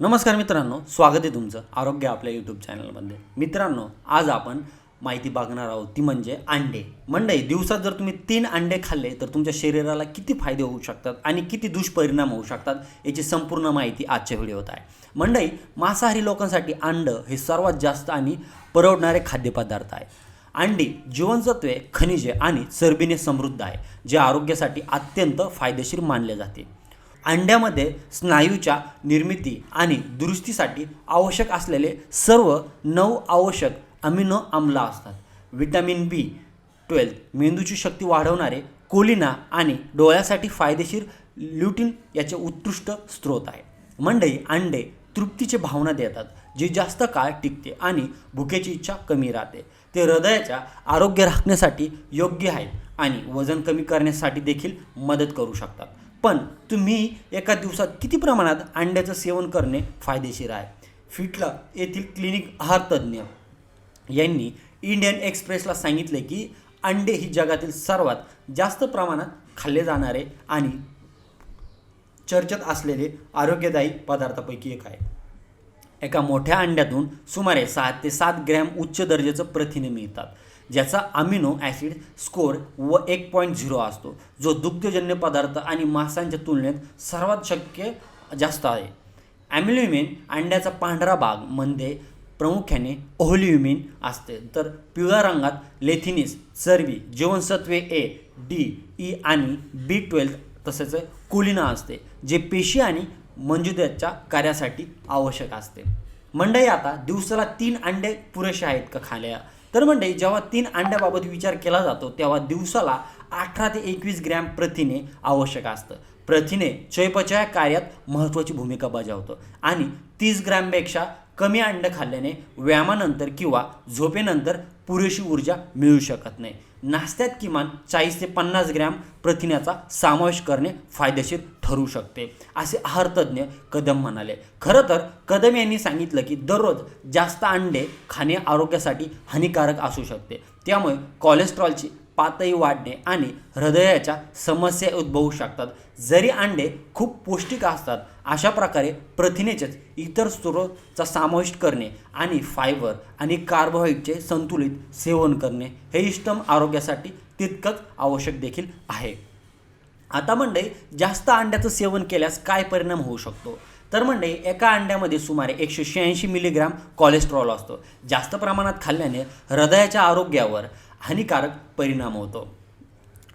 नमस्कार मित्रांनो स्वागत आहे तुमचं आरोग्य आपल्या यूट्यूब चॅनलमध्ये मित्रांनो आज आपण माहिती बघणार आहोत ती म्हणजे अंडे. मंडई दिवसात जर तुम्ही तीन अंडे खाल्ले तर तुमच्या शरीराला किती फायदे होऊ शकतात आणि किती दुष्परिणाम होऊ शकतात याची संपूर्ण माहिती आजच्या व्हिडिओत आहे. मंडई मांसाहारी लोकांसाठी अंड हे सर्वात जास्त आणि परवडणारे खाद्यपदार्थ आहे. अंडी जीवनसत्वे खनिजे आणि चरबीने समृद्ध आहे जे आरोग्यासाठी अत्यंत फायदेशीर मानले जाते. अंड्यामध्ये स्नायूच्या निर्मिती आणि दुरुस्तीसाठी आवश्यक असलेले सर्व नऊ आवश्यक अमिनो आम्ल असतात. व्हिटॅमिन बी ट्वेल्थ मेंदूची शक्ती वाढवणारे कोलिना आणि डोळ्यासाठी फायदेशीर ल्युटिन याचे उत्कृष्ट स्रोत आहे. मंडई अंडे तृप्तीची भावना देतात जी जास्त काळ टिकते आणि भुकेची इच्छा कमी राहते. ते हृदयाच्या आरोग्य राखण्यासाठी योग्य आहेत आणि वजन कमी करण्यासाठी देखील मदत करू शकतात. पण तुम्ही एका दिवसात किती प्रमाणात अंड्याचं सेवन करणे फायदेशीर आहे. फिटला येथील क्लिनिक आहार तज्ज्ञ यांनी इंडियन एक्सप्रेसला सांगितले की अंडे ही जगातील सर्वात जास्त प्रमाणात खाल्ले जाणारे आणि चर्चेत असलेले आरोग्यदायी पदार्थापैकी एक आहे. एका मोठ्या अंड्यातून सुमारे सहा ते सात ग्रॅम उच्च दर्जाचं प्रथिने मिळतात. ज्याचा अमिनो ॲसिड स्कोअर व एक पॉईंट झिरो असतो जो दुग्धजन्य पदार्थ आणि मांसांच्या तुलनेत सर्वात शक्य जास्त आहे. ॲम्युल्युमिन अंड्याचा पांढरा भागमध्ये प्रामुख्याने ओहल्युमिन असते. तर पिवळ्या रंगात लेथिनिस चरबी जीवनसत्वे ए डी ई e आणि बी ट्वेल्थ तसेच कुलिना असते जे पेशी आणि मंजुद्याच्या कार्यासाठी आवश्यक असते. मंडई आता दिवसाला तीन अंडे पुरेसे आहेत का खाल्या? तर म्हणजे जेव्हा तीन अंड्याबाबत विचार केला जातो तेव्हा दिवसाला अठरा ते एकवीस ग्रॅम प्रथिने आवश्यक असतं. प्रथिने चयपचय कार्यात महत्त्वाची भूमिका बजावतं. आणि तीस ग्रॅमपेक्षा कमी अंड खाल्ल्याने व्यायामानंतर किंवा झोपेनंतर पुरेशी ऊर्जा मिळू शकत नाही. नाश्त्यात किमान चाळीस ते पन्नास ग्रॅम प्रथिन्याचा समावेश करणे फायदेशीर ठरू शकते असे आहारतज्ञ कदम म्हणाले. खरं तर कदम यांनी सांगितलं की दररोज जास्त अंडे खाणे आरोग्यासाठी हानिकारक असू शकते. त्यामुळे कोलेस्ट्रॉलची पातळी वाढणे आणि हृदयाच्या समस्या उद्भवू शकतात. जरी अंडे खूप पौष्टिक असतात अशा प्रकारे प्रथिनेचेच इतर स्रोतचा समावेश करणे आणि फायबर आणि कार्बोहायड्रेटचे संतुलित सेवन करणे हे इष्टम आरोग्यासाठी तितकंच आवश्यक देखील आहे. आता म्हणजे जास्त अंड्याचं सेवन केल्यास काय परिणाम होऊ शकतो? तर म्हणजे एका अंड्यामध्ये सुमारे एकशे शहाऐंशी मिलीग्राम कोलेस्ट्रॉल असतो. जास्त प्रमाणात खाल्ल्याने हृदयाच्या आरोग्यावर हानिकारक परिणाम होतो.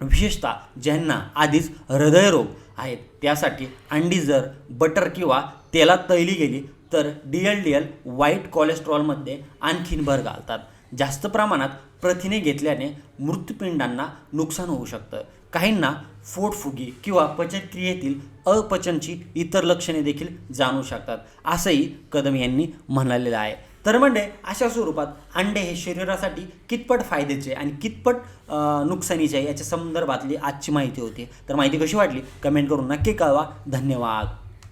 विशेषतः ज्यांना आधीच हृदयरोग आहेत त्यासाठी अंडी जर बटर किंवा तेलात तळली गेली तर डी एल डी एल वाईट कोलेस्ट्रॉलमध्ये आणखीन भर घालतात. जास्त प्रमाणात प्रथिने घेतल्याने मृत्यूपिंडांना नुकसान होऊ शकतं. काहींना फोटफुगी किंवा पचनक्रियेतील अपचनची इतर लक्षणे देखील जाणू शकतात असंही कदम यांनी म्हणालेलं आहे. तर म्हणजे अशा स्वरूपात अंडे हे शरीरासाठी कितपट फायद्याचे आणि कितपट नुकसानीचे आहे याच्या संदर्भातली आजची माहिती होती. तर माहिती कशी वाटली? कमेंट करून नक्की कळवा. धन्यवाद.